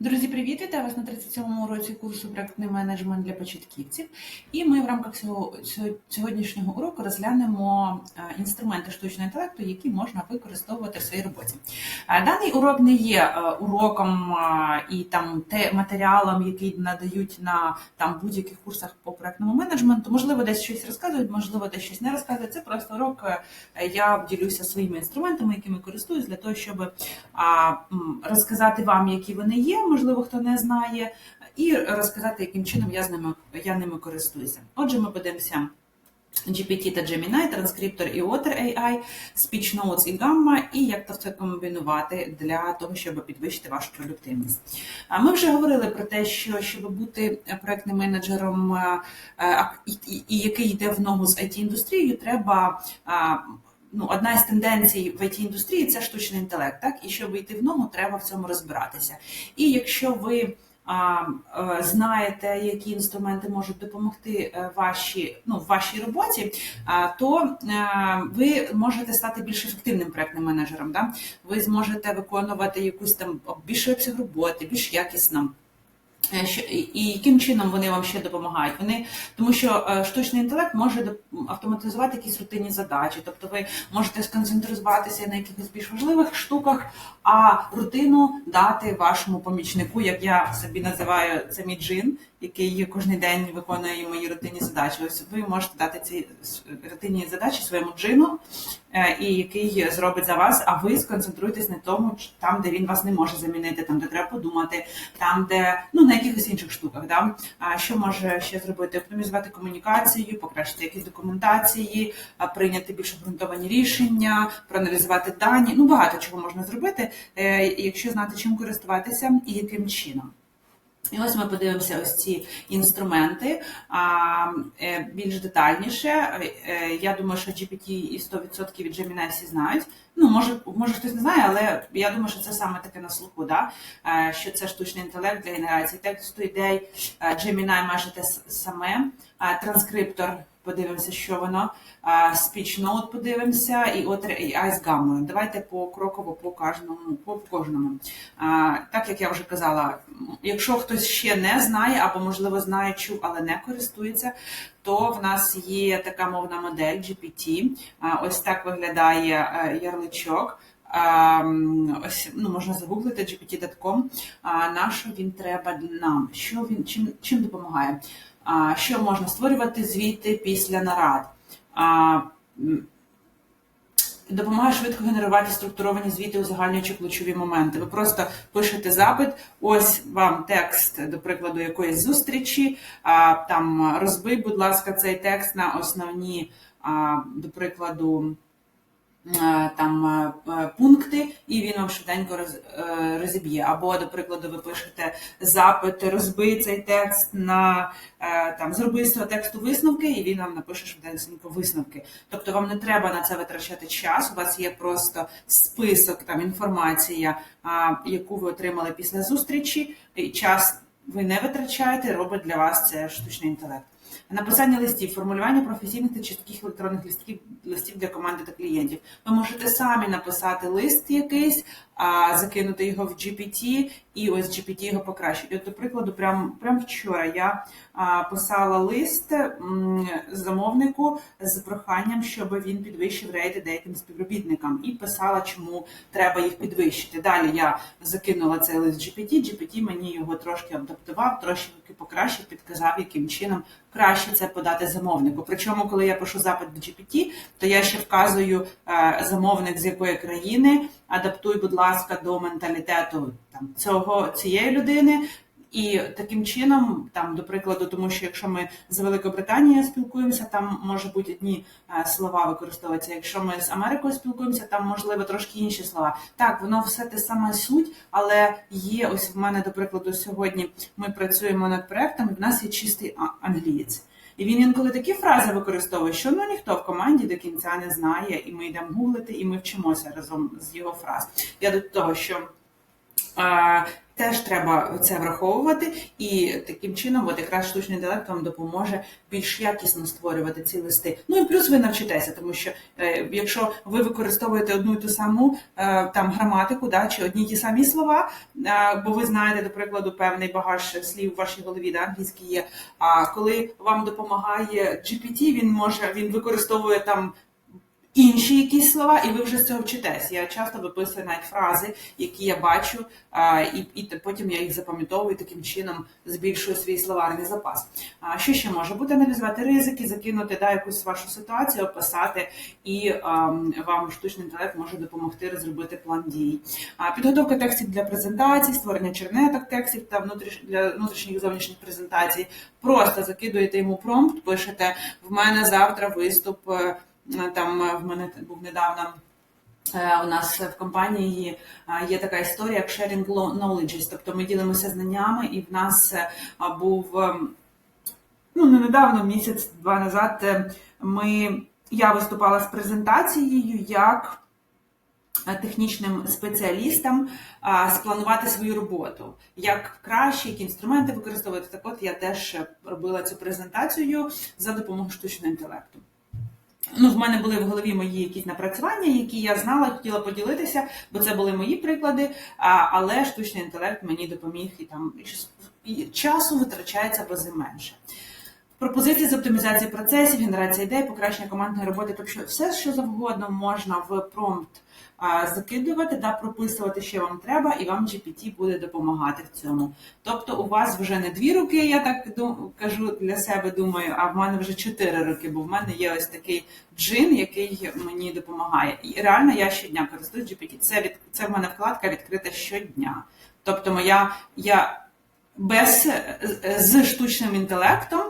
Друзі, привіт! Вітаю вас на 37-му уроці курсу проектний менеджмент для початківців. І ми в рамках цього сьогоднішнього уроку розглянемо е, інструменти штучного інтелекту, які можна використовувати в своїй роботі. Е, Даний урок не є е, уроком і там те матеріалом, який надають на там будь-яких курсах по проектному менеджменту. Можливо, десь щось розказують, можливо, десь щось не розказують. Це просто урок. Я ділюся своїми інструментами, якими користуюсь, для того, щоб розказати вам, які вони є, можливо, хто не знає, і розказати, яким чином я з ними я ними користуюся. Отже, ми подивимося. GPT та Gemini, транскриптор і Otter AI, Speech Notes і Gamma, і як то все комбінувати для того, щоб підвищити вашу продуктивність. Ми вже говорили про те, що щоб бути проектним менеджером, е, е, і, який йде в ногу з IT-індустрією, треба а, ну, одна із тенденцій в it індустрії це штучний інтелект. Так? І щоб йти в ногу, треба в цьому розбиратися. І якщо ви а, е, знаєте, які інструменти можуть допомогти е, вашій, ну, вашій роботі, а, то е, ви можете стати більш ефективним проектним менеджером. Да? Ви зможете виконувати якусь там більший обсяг роботи, більш якісно. Е, і- яким чином вони вам ще допомагають? Вони тому, що е, штучний інтелект може автоматизувати якісь рутинні задачі, тобто ви можете сконцентруватися на якихось більш важливих штуках, а рутину дати вашому помічнику, як я собі називаю це мій джин, який кожен день виконує мої рутинні задачі. Ось ви можете дати ці рутинні задачі своєму джину, е, і який зробить за вас, а ви сконцентруйтесь на тому, там, де він вас не може замінити, там, де треба подумати, там, де ну на якихось інших штуках. Да? Що може ще зробити? Оптимізувати комунікацію, покращити якісь документації, прийняти більш обґрунтовані рішення, проаналізувати дані. Ну багато чого можна зробити, е, якщо знати, чим користуватися і яким чином. І ось ми подивимося ось ці інструменти а, е, більш детальніше. Е, Я думаю, що GPT і 100% від Gemini всі знають. Ну, може, може хтось не знає, але я думаю, що це саме таке на слуху, да? Е, що це штучний інтелект для генерації тексту ідей. Gemini майже те саме. Транскриптор, подивимося, що воно. Speech Note подивимося, і з гаммою. Давайте покроково по кожному, по кожному. Так як я вже казала, якщо хтось ще не знає, або можливо знає, чув, але не користується, то в нас є така мовна модель GPT. Ось так виглядає е, ярличок. Ось ну можна загуглити gpt.com. А, На що він треба нам? Що він чим, чим допомагає? Що можна створювати звіти після нарад? Допомагає швидко генерувати структуровані звіти, узагальнюючи ключові моменти. Ви просто пишете запит, ось вам текст, до прикладу, якоїсь зустрічі. Там розбий, будь ласка, цей текст на основні, до прикладу. Е, Там е, пункти, і він вам швиденько роз, е, розіб'є. Або, до прикладу, ви пишете запит, розбий цей текст на там зроби з цього тексту висновки, і він вам напише швиденько висновки. Тобто вам не треба на це витрачати час. У вас є просто список там інформація, яку ви отримали після зустрічі. І час ви не витрачаєте, робить для вас це штучний інтелект. Написання листів, формулювання професійних та чітких електронних листів, листів для команди та клієнтів. Ви можете самі написати лист якийсь, а, закинути його в GPT, і ось GPT його покращить. От, до прикладу, прям, прям вчора я а, писала лист м, замовнику з проханням, щоб він підвищив рейти деяким співробітникам, і писала, чому треба їх підвищити. Далі я закинула цей лист GPT, GPT мені його трошки адаптував, трошки покращив, підказав, яким чином краще це подати замовнику. Причому, коли я пишу запит до GPT, то я ще вказую е, замовник з якої країни, адаптуй, будь ласка, до менталітету там цього цієї людини. І таким чином, там, до прикладу, тому що якщо ми з Великобританією спілкуємося, там може бути одні е, слова використовуватися. Якщо ми з Америкою спілкуємося, там можливо трошки інші слова. Так, воно все те саме суть, але є ось в мене, до прикладу, сьогодні ми працюємо над проектом, і в нас є чистий англієць. І він інколи такі фрази використовує, що ну ніхто в команді до кінця не знає, і ми йдемо гуглити, і ми вчимося разом з його фраз. Я до того, що. Теж треба це враховувати, і таким чином, от якраз штучний інтелект вам допоможе більш якісно створювати ці листи. Ну і плюс ви навчитеся, тому що е, якщо ви використовуєте одну і ту саму е, там граматику, да, чи одні й ті самі слова, е, бо ви знаєте, до прикладу, певний багаж слів в вашій голові, да, англійський є. А коли вам допомагає GPT, він може він використовує там інші якісь слова, і ви вже з цього вчитесь. Я часто виписую навіть фрази, які я бачу, і, і потім я їх запам'ятовую таким чином збільшую свій словарний запас. А що ще може бути? Аналізувати ризики, закинути да, якусь вашу ситуацію, описати, і ам, вам штучний інтелект може допомогти розробити план дій. А підготовка текстів для презентацій, створення чернеток текстів та внутріш... для внутрішніх і зовнішніх презентацій. Просто закидуєте йому промпт, пишете в мене завтра виступ. Е, Там е, в мене був недавно. е, У нас в компанії є така історія, як sharing knowledges, тобто ми ділимося знаннями, і в нас був ну не недавно, місяць-два назад. Ми я виступала з презентацією як технічним спеціалістам спланувати свою роботу, як краще, які інструменти використовувати. Так от я теж робила цю презентацію за допомогою штучного інтелекту. Ну, в мене були в голові мої якісь напрацювання, які я знала, хотіла поділитися, бо це були мої приклади. А, але штучний інтелект мені допоміг і там і часу витрачається рази менше. Пропозиції з оптимізації процесів, генерація ідей, покращення командної роботи, тобто все, що завгодно можна в промпт закидувати та прописувати, що вам треба, і вам GPT буде допомагати в цьому. Тобто, у вас вже не дві руки, я так кажу для себе, думаю, а в мене вже чотири роки, бо в мене є ось такий джин, який мені допомагає. І реально я щодня користуюсь GPT. Це від це в мене вкладка відкрита щодня. Тобто, моя я без з штучним інтелектом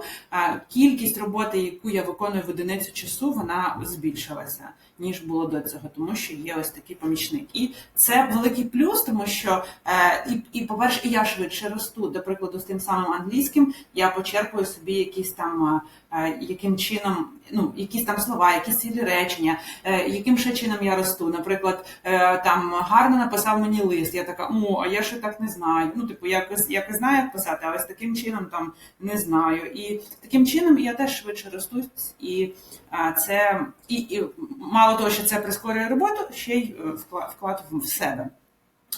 кількість роботи, яку я виконую в одиницю часу, вона збільшилася ніж було до цього, тому що є ось такий помічник. І це великий плюс, тому що е, і, і по-перше, і я швидше росту. До прикладу, з тим самим англійським я почерпую собі якісь там е, е, яким чином, ну якісь там слова, якісь цілі речення, яким ще чином я росту. Наприклад, там гарно написав мені лист. Я така, о, а я ще так не знаю. Ну, типу, якось якось знаю, як писати, а ось таким чином там не знаю. І таким чином я теж швидше росту, і а, це і, і мало того, що це прискорює роботу, ще й вклад вклад в себе.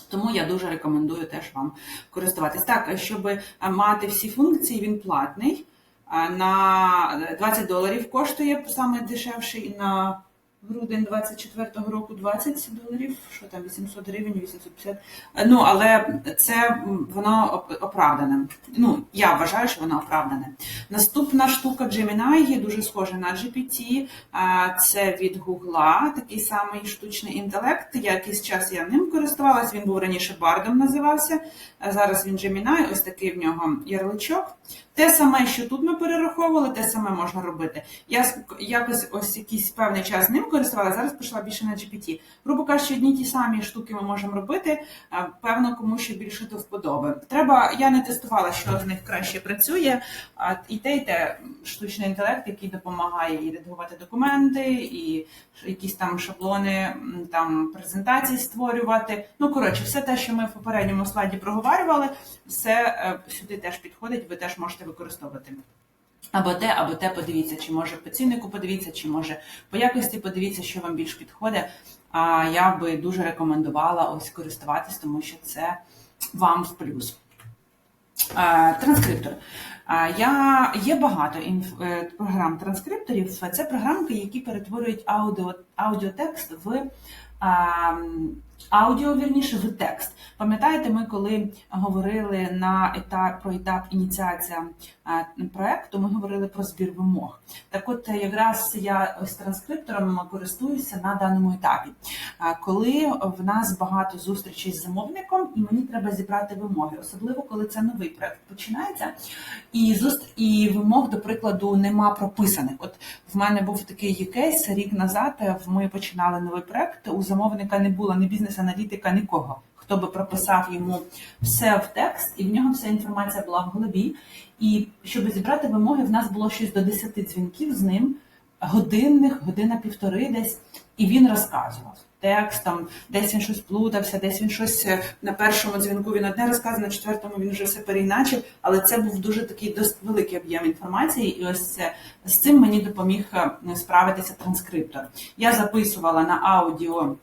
Тому я дуже рекомендую теж вам користуватись. Так, щоб е, мати всі функції, він платний. На 20 доларів коштує саме дешевший на грудень 24-го року 20 доларів, що там 800 гривень, 850. Е, Ну, але це воно оправдане. Ну, я вважаю, що воно оправдане. Наступна штука Gemini дуже схожа на GPT. Це від Гугла, такий самий штучний інтелект. Якийсь час я ним користувалась. Він був раніше бардом називався. а Зараз він Gemini, ось такий в нього ярличок. Те саме, що тут ми перераховували, те саме можна робити. Я якось ось якийсь певний час ним користувалася, зараз пішла більше на GPT. Грубо кажучи, одні ті самі штуки ми можемо робити. Певно, кому що більше до вподоби. Треба, я не тестувала, що з них краще працює. А і те, і те штучний інтелект, який допомагає і редагувати документи, і якісь там шаблони, там презентації створювати. Ну коротше, все те, що ми в попередньому слайді проговорювали, все е, сюди теж підходить. Ви теж можете використовувати. Або те, або те подивіться, чи може по ціннику подивіться, чи може по якості подивіться, що вам більш підходить. А я би дуже рекомендувала ось користуватись, тому що це вам в плюс. Транскриптор. Я є багато інф- е, програм транскрипторів. Це програмки, які перетворюють аудіо, аудіотекст в аудіо, вірніше, в текст. Пам'ятаєте, ми коли говорили на етап про етап ініціація е, проекту, ми говорили про збір вимог. Так, от якраз я ось транскриптором користуюся на даному етапі. Е, Коли в нас багато зустрічей з замовником, і мені треба зібрати вимоги, особливо коли це новий проект починається, і зуст... і вимог, до прикладу, нема прописаних. От в мене був такий кейс рік назад. е, Ми починали новий проект. У замовника не було ні бізнес-аналітика, нікого. Хто би прописав йому все в текст, і в нього вся інформація була в голові. І щоб зібрати вимоги, в нас було щось до 10 дзвінків з ним, годинних, година півтори десь, і він розказував. текстом, десь він щось плутався, десь він щось е, на першому дзвінку він одне розказує, на четвертому він вже все переіначив. Але це був дуже такий досить великий об'єм інформації, і ось це, з цим мені допоміг е, справитися транскриптор. Я записувала на аудіо.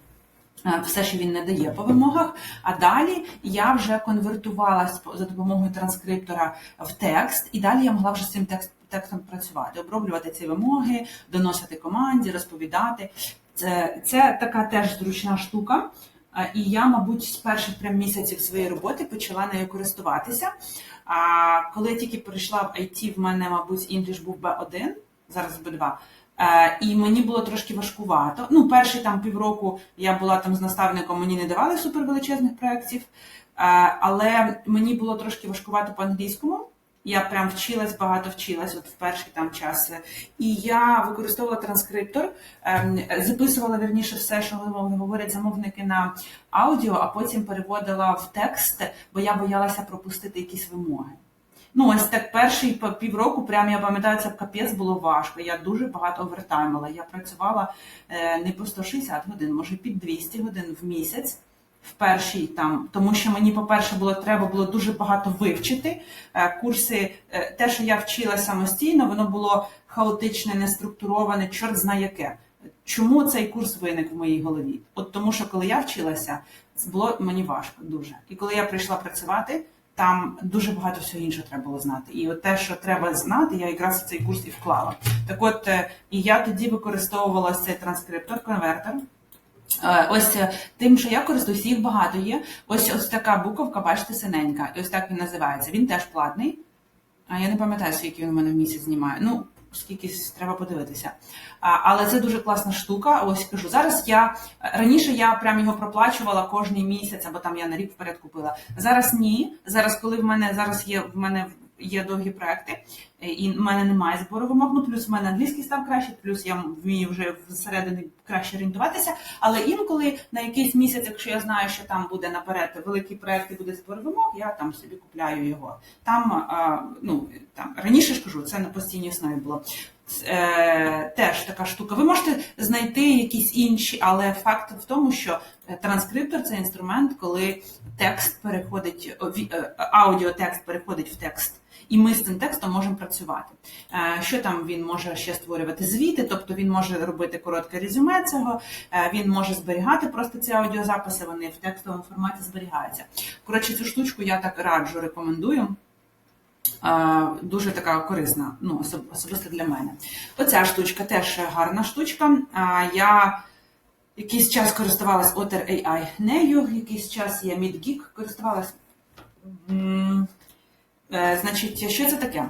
Е, Все, що він не дає по вимогах, а далі я вже конвертувала за допомогою транскриптора в текст, і далі я могла вже з цим текст, текстом працювати, оброблювати ці вимоги, доносити команді, розповідати. Це, це така теж зручна штука. Е, І я, мабуть, з перших прям місяців своєї роботи почала нею користуватися. А коли я тільки перейшла в IT, в мене, мабуть, English був B1, зараз B2. Е, І мені було трошки важкувато. Ну, перші там півроку я була там з наставником, мені не давали супервеличезних проєктів, Е, але мені було трошки важкувато по англійському. Я прям вчилась, багато вчилась от в перший там час. І я використовувала транскриптор, ем, записувала вірніше все, що говорять замовники на аудіо, а потім переводила в текст, бо я боялася пропустити якісь вимоги. Ну, ось так перший півроку, прям я пам'ятаю, це капець було важко. Я дуже багато овертаймила. Я працювала е, не по 160 годин, може під 200 годин в місяць. В першій там, тому що мені, по-перше, було треба було дуже багато вивчити. Е, Курси, е, те, що я вчила самостійно, воно було хаотичне, неструктуроване, чорт знає яке. Чому цей курс виник в моїй голові? От тому, що коли я вчилася, було мені важко дуже. І коли я прийшла працювати, там дуже багато всього іншого треба було знати. І от те, що треба знати, я якраз в цей курс і вклала. Так от, е, і я тоді використовувала цей транскриптор, конвертер. Е, Ось е, тим, що я користуюсь, їх багато є. Ось ось така буковка, бачите, синенька. І ось так він називається. Він теж платний. А я не пам'ятаю, скільки він у мене в місяць знімає. Ну, скільки треба подивитися. А, але це дуже класна штука. Ось кажу. Зараз я раніше я прям його проплачувала кожний місяць, або там я на рік вперед купила. Зараз ні. Зараз, коли в мене зараз є в мене є довгі проекти, і в мене немає збору вимог. Ну плюс в мене англійський став краще, плюс я вмію вже всередині краще орієнтуватися. Але інколи на якийсь місяць, якщо я знаю, що там буде наперед великий проект і буде збор вимог, я там собі купляю його. Там а, ну там раніше ж кажу, це на постійній основі було. Е, теж така штука. Ви можете знайти якісь інші, але факт в тому, що е, транскриптор це інструмент, коли текст переходить, е, аудіотекст переходить в текст. І ми з цим текстом можемо працювати. Е, Що там він може ще створювати звіти, тобто він може робити коротке резюме цього, е, він може зберігати просто ці аудіозаписи, вони в текстовому форматі зберігаються. Коротше, цю штучку я так раджу, рекомендую. Е, Дуже така корисна, ну особисто для мене. Оця штучка теж гарна штучка. Я якийсь час користувалась Otter AI нею, якийсь час я MidGeek користувалась. Е, Значить, що це таке?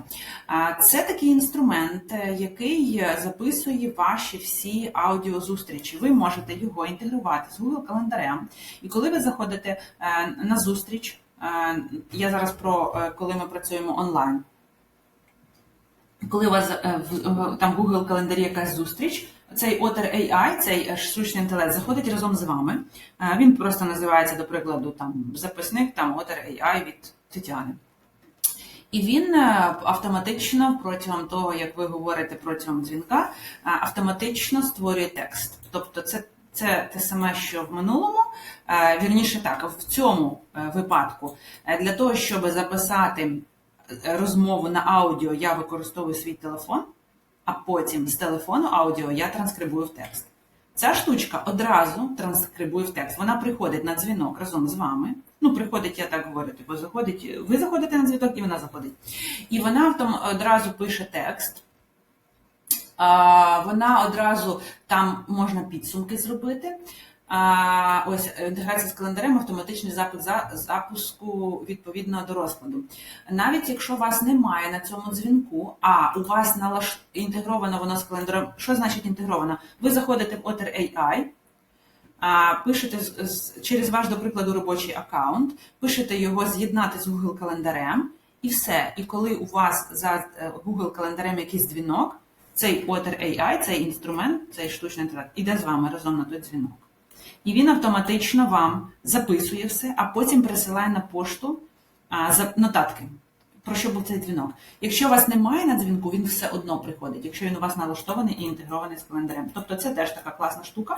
Це такий інструмент, е, який записує ваші всі аудіозустрічі. Ви можете його інтегрувати з Google календарем. І коли ви заходите е, на зустріч, я зараз про коли ми працюємо онлайн. Коли у вас там в Google календарі якась зустріч, цей Otter AI, цей штучний інтелект, заходить разом з вами. Він просто називається, до прикладу, там записник там Otter AI від Тетяни. І він е, автоматично протягом того, як ви говорите протягом дзвінка, е, автоматично створює текст. Тобто, це, це те саме, що в минулому. Е, Вірніше так, в цьому випадку для того, щоб записати розмову на аудіо, я використовую свій телефон, а потім з телефону аудіо я транскрибую в текст. Ця штучка одразу транскрибує в текст. Вона приходить на дзвінок разом з вами. Ну, приходить, я так говорю, типу, заходить, ви заходите на дзвінок, і вона заходить. І вона там одразу пише текст. Вона одразу там можна підсумки зробити. А, ось інтеграція з календарем, автоматичний запит за запуску відповідно до розкладу. Навіть якщо вас немає на цьому дзвінку, а у вас налаш... інтегровано воно з календарем. Що значить інтегровано? Ви заходите в Otter AI, а, пишете з, з, через ваш, до прикладу, робочий аккаунт, пишете його з'єднати з Google календарем, і все. І коли у вас за е, Google календарем якийсь дзвінок, цей Otter AI, цей інструмент, цей штучний інтелект, іде з вами разом на той дзвінок. І він автоматично вам записує все, а потім присилає на пошту а, за нотатки. Про що був цей дзвінок? Якщо вас немає на дзвінку, він все одно приходить, якщо він у вас налаштований і інтегрований з календарем. Тобто це теж така класна штука.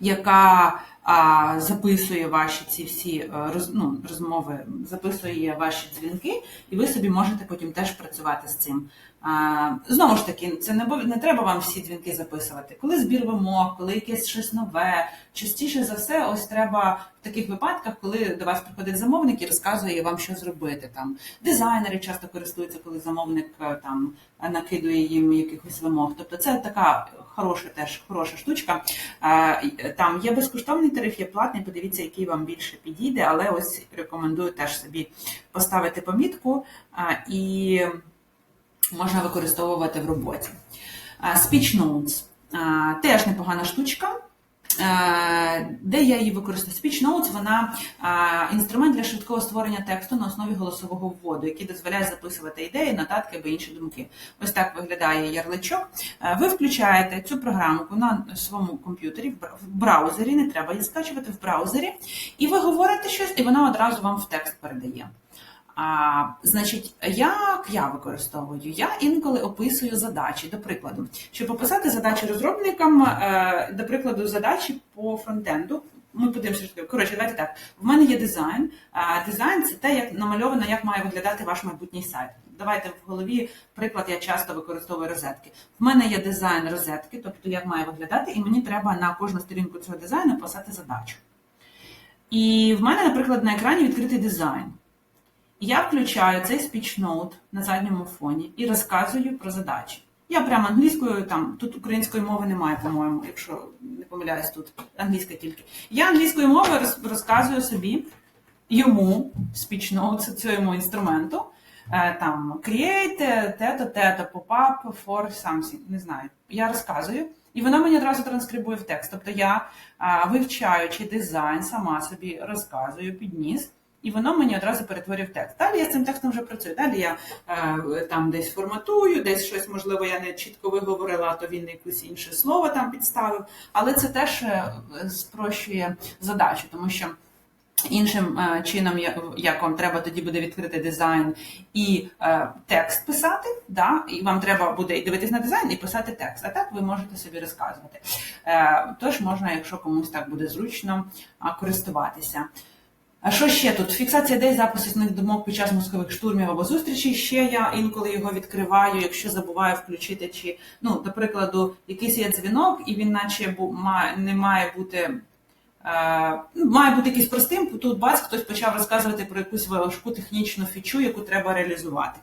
Яка а, записує ваші ці всі е, роз, ну, розмови, записує ваші дзвінки, і ви собі можете потім теж працювати з цим. А, знову ж таки, це не, не треба вам всі дзвінки записувати. Коли збір вимог, коли якесь щось нове, частіше за все, ось треба в таких випадках, коли до вас приходить замовник і розказує вам, що зробити. Там дизайнери часто користуються, коли замовник е, там накидує їм якихось вимог. Тобто це така хороша теж хороша штучка. Е, Там є безкоштовний тариф, є платний. Подивіться, який вам більше підійде, але ось рекомендую теж собі поставити помітку е, і можна використовувати в роботі. Е, Speech Notes теж непогана штучка. Е, Де я її використовую? Speech Notes, вона е, інструмент для швидкого створення тексту на основі голосового вводу, який дозволяє записувати ідеї, нотатки або інші думки. Ось так виглядає ярличок. Е, Ви включаєте цю програму на своєму комп'ютері в браузері, не треба її скачувати в браузері, і ви говорите щось, і вона одразу вам в текст передає. А, значить, як я використовую? Я інколи описую задачі, до прикладу, щоб описати задачі розробникам, е, до прикладу, задачі по фронтенду. Ми подивимося, коротше, давайте так. В мене є дизайн. Дизайн це те, як намальовано, як має виглядати ваш майбутній сайт. Давайте в голові приклад я часто використовую розетки. В мене є дизайн розетки, тобто як має виглядати, і мені треба на кожну сторінку цього дизайну писати задачу. І в мене, наприклад, на екрані відкритий дизайн. Я включаю цей note на задньому фоні і розказую про задачі. Я прямо англійською, там тут української мови немає, по-моєму, якщо не помиляюсь, тут англійська тільки. Я англійською мовою роз- розказую собі йому notes цьому інструменту. е, Там create, тето, тето, pop-up for something, не знаю. Я розказую, і воно мені одразу транскрибує в текст. Тобто я, вивчаючи дизайн, сама собі розказую підніс. І воно мені одразу перетворює в текст. Далі я з цим текстом вже працюю. Далі я е, там десь форматую, десь щось, можливо, я не чітко виговорила, то він якесь інше слово там підставив. Але це теж е, спрощує задачу, тому що іншим е, чином, як вам треба тоді буде відкрити дизайн і е, текст писати, да? і вам треба буде і дивитись на дизайн і писати текст. А так ви можете собі розказувати. Е, тож можна, якщо комусь так буде зручно, користуватися. А що ще тут? Фіксація ідей, запис існих думок під час мозкових штурмів або зустрічей. Ще я інколи його відкриваю, якщо забуваю включити, чи ну, до прикладу, якийсь є дзвінок, і він, наче не має бути. Е, ну, має бути якийсь простим. Тут бац, хтось почав розказувати про якусь важку технічну фічу, яку треба реалізувати.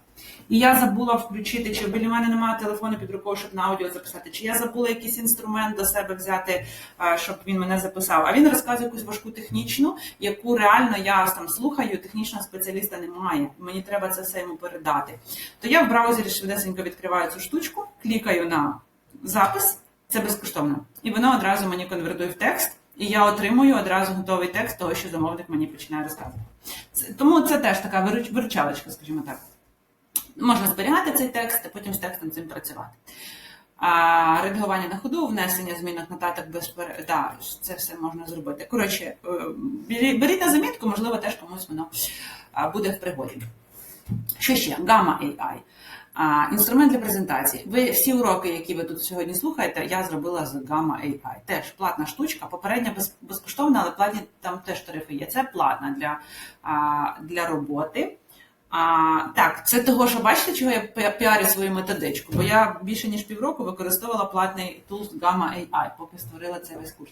І я забула включити, чи біля мене немає телефону під рукою, щоб на аудіо записати, чи я забула якийсь інструмент до себе взяти, е, щоб він мене записав. А він розказує якусь важку технічну, яку реально я там слухаю, технічного спеціаліста немає. Мені треба це все йому передати. То я в браузері швидесенько відкриваю цю штучку, клікаю на запис, це безкоштовно. І воно одразу мені конвертує в текст, і я отримую одразу готовий текст того, що замовник мені починає розказувати. Тому це теж така вируч- виручалочка, скажімо так. Можна зберігати цей текст, а потім з текстом цим працювати. А, редагування на ходу, внесення змінок нотаток без пере... да, це все можна зробити. Коротше, е, беріть на замітку, можливо, теж комусь воно буде в пригоді. Що ще? Gamma AI. Інструмент для презентації. Ви всі уроки, які ви тут сьогодні слухаєте, я зробила з Gamma AI. Теж платна штучка. Попередня без, безкоштовна, але платні там теж тарифи є. Це платна для, для роботи. А, так, це того, що бачите, чого я пі- піарю свою методичку, бо я більше ніж півроку використовувала платний тулс Gamma AI, поки створила цей весь курс.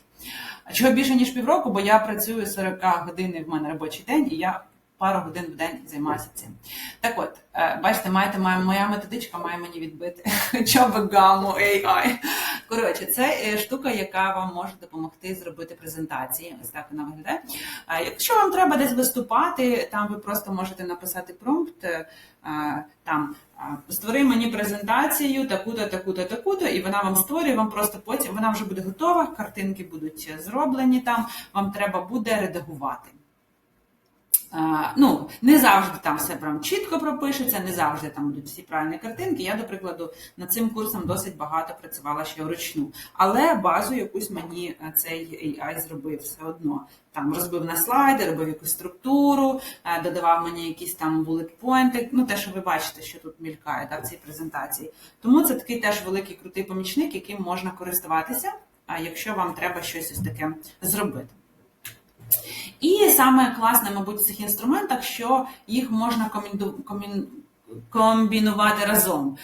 А чого більше ніж півроку, бо я працюю 40 годин в мене робочий день, і я пару годин в день займаюся цим. Так от, е, бачите, маєте, моя, методичка має мені відбити б Gamma AI. Коротше, це е, штука, яка вам може допомогти зробити презентації. Ось так вона виглядає. Якщо вам треба десь виступати, там ви просто можете написати промпт, е, там створи мені презентацію, таку-то, таку-то, таку-то, і вона вам створює, вам просто потім вона вже буде готова, картинки будуть зроблені там, вам треба буде редагувати. Ну, не завжди там все прям чітко пропишеться, не завжди там будуть всі правильні картинки. Я, до прикладу, над цим курсом досить багато працювала ще вручну. Але базу якусь мені е, цей AI зробив все одно. Там розбив на слайди, робив якусь структуру, е, додавав мені якісь там булетпойнти, ну те, що ви бачите, що тут мількає да, в цій презентації. Тому це такий теж великий крутий помічник, яким можна користуватися. якщо вам треба щось ось таке зробити. І саме класне, мабуть, в цих інструментах, що їх можна комін- комбінувати разом.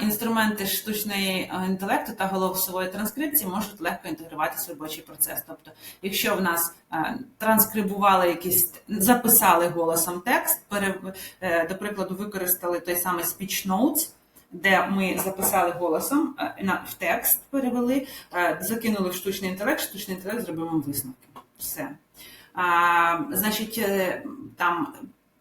Інструменти штучної е, інтелекту та голосової транскрипції можуть легко інтегруватися в робочий процес. Тобто, якщо в нас е, транскрибували якісь, записали голосом текст, е, до прикладу, використали той самий speech notes, де ми записали голосом в текст, перевели, закинули в штучний інтелект, штучний інтелект зробив висновки. Все. А, значить, е, там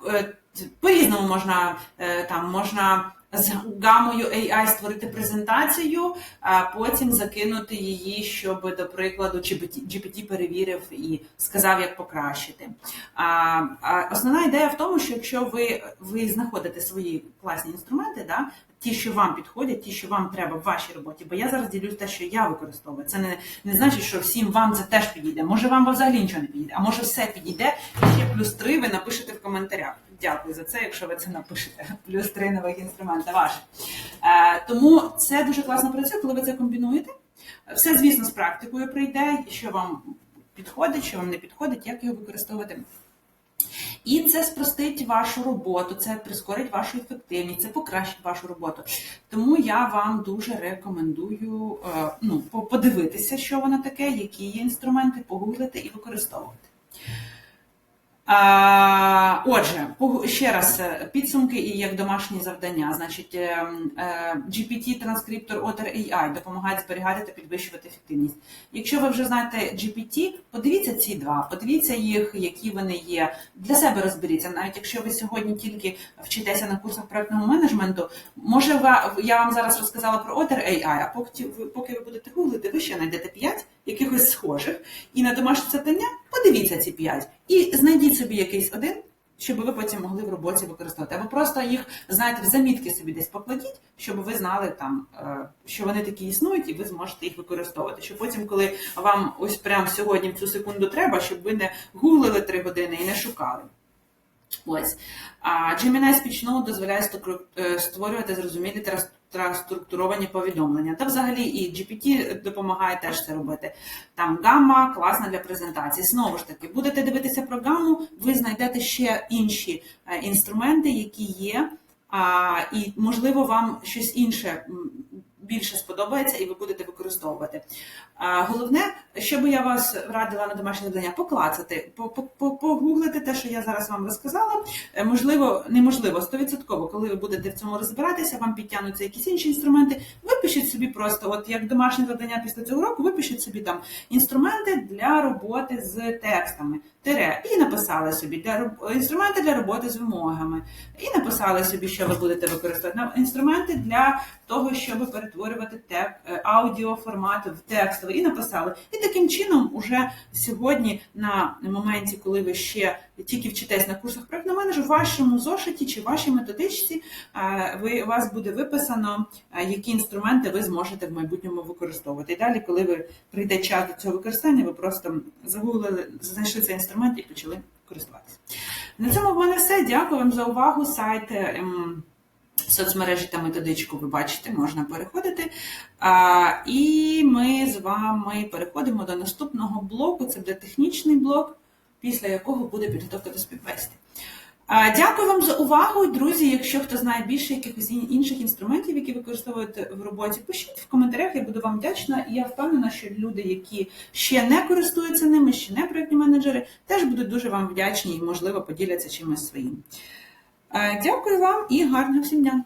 е, по-різному можна е, там можна з гамою AI створити презентацію, а потім закинути її, щоб, до прикладу, GPT, перевірив і сказав, як покращити. А, а основна ідея в тому, що якщо ви, ви знаходите свої класні інструменти, да, ті, що вам підходять, ті, що вам треба в вашій роботі, бо я зараз ділюсь те, що я використовую. Це не, не значить, що всім вам це теж підійде. Може, вам взагалі нічого не підійде, а може все підійде, і ще плюс три ви напишете в коментарях. Дякую за це, якщо ви це напишете. Плюс три нових інструмента ваші. Е, тому це дуже класно працює, коли ви це комбінуєте. Все, звісно, з практикою прийде, що вам підходить, що вам не підходить, як його використовувати. І це спростить вашу роботу, це прискорить вашу ефективність, це покращить вашу роботу. Тому я вам дуже рекомендую е, ну, подивитися, що воно таке, які є інструменти, погуглити і використовувати. Отже, ще раз е, підсумки і як домашні завдання. Значить, е, е, GPT-транскриптор Otter AI допомагає зберігати та підвищувати ефективність. Якщо ви вже знаєте GPT, подивіться ці два, подивіться їх, які вони є. Для себе розберіться. Навіть якщо ви сьогодні тільки вчитеся на курсах проектного менеджменту, може я вам зараз розказала про Otter AI, а поки ви будете гуглити, ви ще знайдете 5 якихось схожих. І на домашнє завдання подивіться ці 5 і знайдіть собі якийсь один, щоб ви потім могли в роботі використовувати. Або просто їх, знаєте, в замітки собі десь покладіть, щоб ви знали там, е, що вони такі існують, і ви зможете їх використовувати. Щоб потім, коли вам ось прямо сьогодні в цю секунду треба, щоб ви не гуглили 3 години і не шукали. Ось. А Gemini Speech Note дозволяє е, створювати зрозумілі структуровані повідомлення. Та взагалі і GPT допомагає теж це робити. Там гамма класна для презентації. Знову ж таки, будете дивитися про гамму, ви знайдете ще інші е, інструменти, які є, і можливо вам щось інше більше сподобається, і ви будете використовувати. Головне, що би я вас радила на домашнє завдання, поклацати, по- по- по- погуглити те, що я зараз вам розказала. Е, Можливо, неможливо, стовідсотково, коли ви будете в цьому розбиратися, вам підтягнуться якісь інші інструменти. Випишіть собі просто, от як домашнє завдання після цього року, випишіть собі там інструменти для роботи з текстами. Тире, і написали собі для інструменти для роботи з вимогами. І написали собі, що ви будете використовувати. Інструменти для того, щоб перетворювати е, аудіоформати в текстовий. І написали. І таким чином, уже сьогодні, на моменті, коли ви ще тільки вчитесь на курсах проектного менеджу, в вашому зошиті чи вашій методичці е, ви, у вас буде виписано, е, які інструменти ви зможете в майбутньому використовувати. І далі, коли ви прийде час до цього використання, ви просто загуглили, знайшли цей інструмент і почали користуватися. На цьому в мене все. Дякую вам за увагу. Сайт. Соцмережі та методичку ви бачите, можна переходити. І ми з вами переходимо до наступного блоку. Це буде технічний блок, після якого буде підготовка до співбесіди. Дякую вам за увагу, друзі. Якщо хто знає більше якихось інших інструментів, які використовуєте в роботі, пишіть в коментарях, я буду вам вдячна. І я впевнена, що люди, які ще не користуються ними, ще не проєктні менеджери, теж будуть дуже вам вдячні і, можливо, поділяться чимось своїм. Е, Дякую вам і гарного всім дня!